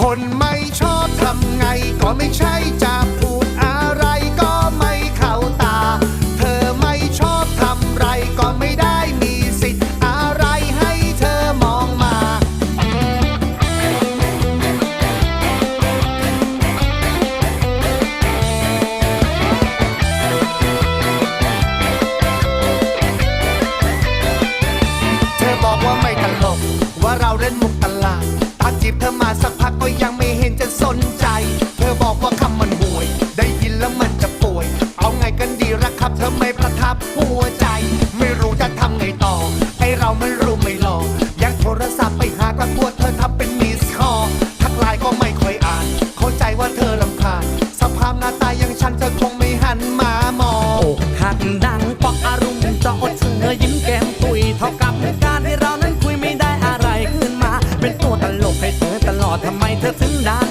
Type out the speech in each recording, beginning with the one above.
คนไม่ชอบทำไงก็ไม่ใช่จะพูดอะไรก็ไม่เข้าตา เธอไม่ชอบทำไรก็ไม่ได้มีสิทธิ์อะไรให้เธอมองมา เธอบอกว่าไม่ตลกว่าเราเล่นมุกตลาดตัก จีบเธอมาสักพักก็ยังไม่เห็นจะสนใจ เธอบอกว่าคำมันห่วย ได้ยินแล้วมันจะป่วย เอาไงกันดีละครับ เธอไม่ประทับหัวใจ ไม่รู้จะทำไงต่อ ไอเราไม่รู้ไม่หลอกยากโทรศัพท์ไปหาก็กลัวเธอทำเป็นมิสคอทักไลน์ก็ไม่ค่อยอ่าน เข้าใจว่าเธอลำคาญสภาพหน้าตาอย่างฉันเธอคง ดท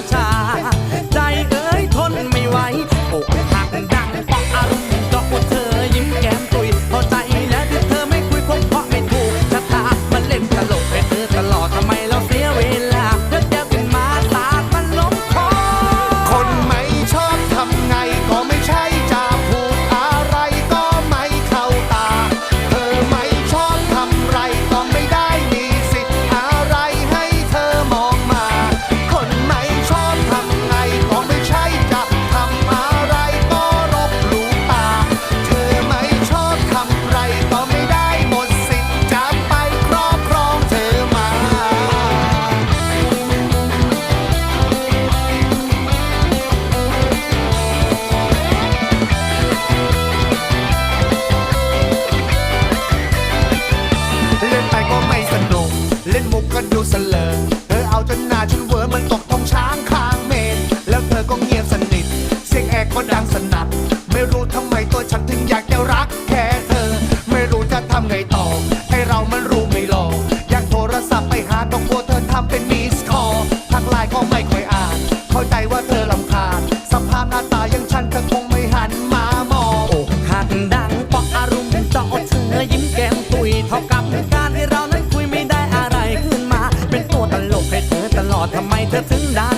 ดังสนัดไม่รู้ทำไมตัวฉันถึงอยากจะรักแค่เธอ ไม่รู้จะทำไงต่อ ให้เรามันรู้ไม่หลอกอยากโทรศัพท์ไปหาก็กลัวเธอทำเป็นมิสคอลทักไลน์ก็ไม่ค่อยอ่าน เข้าใจว่าเธอลำคาญสภาพหน้าตาย่างฉันเธอคงไม่หันมามองอกหักดังปอกอารมณ์เจาะเธอยิ้มแก้มตุยเท่ากับการให้เรานั้นคุยไม่ได้อะไรขึ้นมา เป็นตัวตลกให้เธอตลอดทำไมเธอถึงด่าน